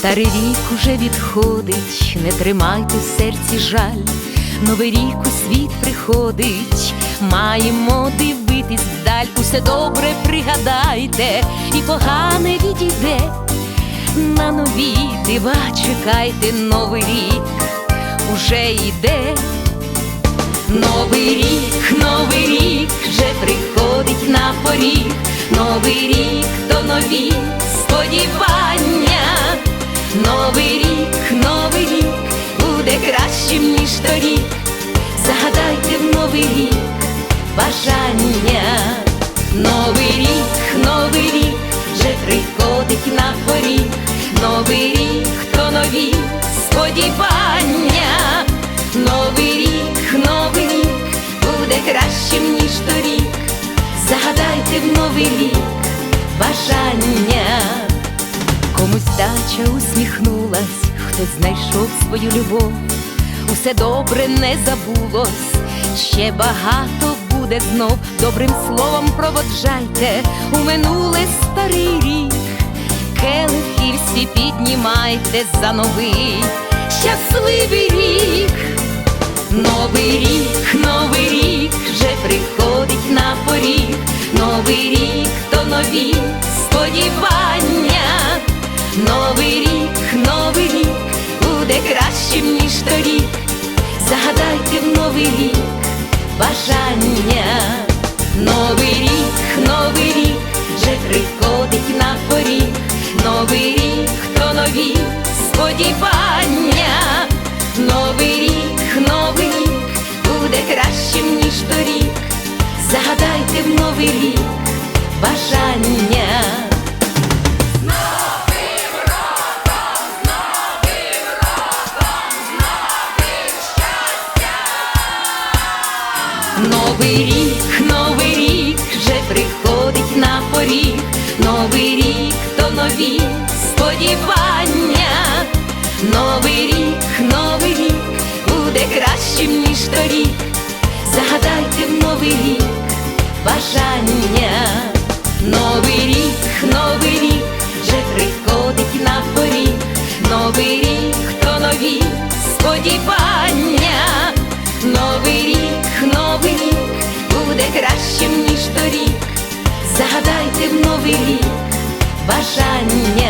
Старий рік уже відходить, не тримайте в серці жаль. Новий рік у світ приходить, маємо дивитись вдаль. Усе добре пригадайте, і погане відійде. На нові дива чекайте, новий рік уже йде. Новий рік, новий рік вже приходить на поріг, новий рік то нові сподівання, новий рік, новий рік буде кращим, ніж торік. Загадайте в новий рік бажання, новий рік, новий рік вже приходить на поріг, новий рік то нові сподівання, новий рік, новий рік буде кращим, ніж торік. Загадайте в новий рік бажання. Комусь дача усміхнулась, хтось знайшов свою любов. Усе добре не забулось, ще багато буде знов. Добрим словом проводжайте у минуле старий рік. Келихи всі піднімайте за новий щасливий рік. Новий рік, новий рік вже приходить на поріг, новий рік то нові сподівання, новий рік, новий рік буде кращим, ніж торік. Загадайте в новий рік бажання, новий рік, новий рік вже приходить на поріг, новий рік то нові сподівання, новий рік, новий рік буде кращим, ніж торік. Загадайте в новий рік бажання. Новий рік, новий рік вже приходить на поріг, новий рік то нові сподівання, новий рік, новий рік буде кращим, ніж кращим, ніж торік. Загадайте в новий рік бажання.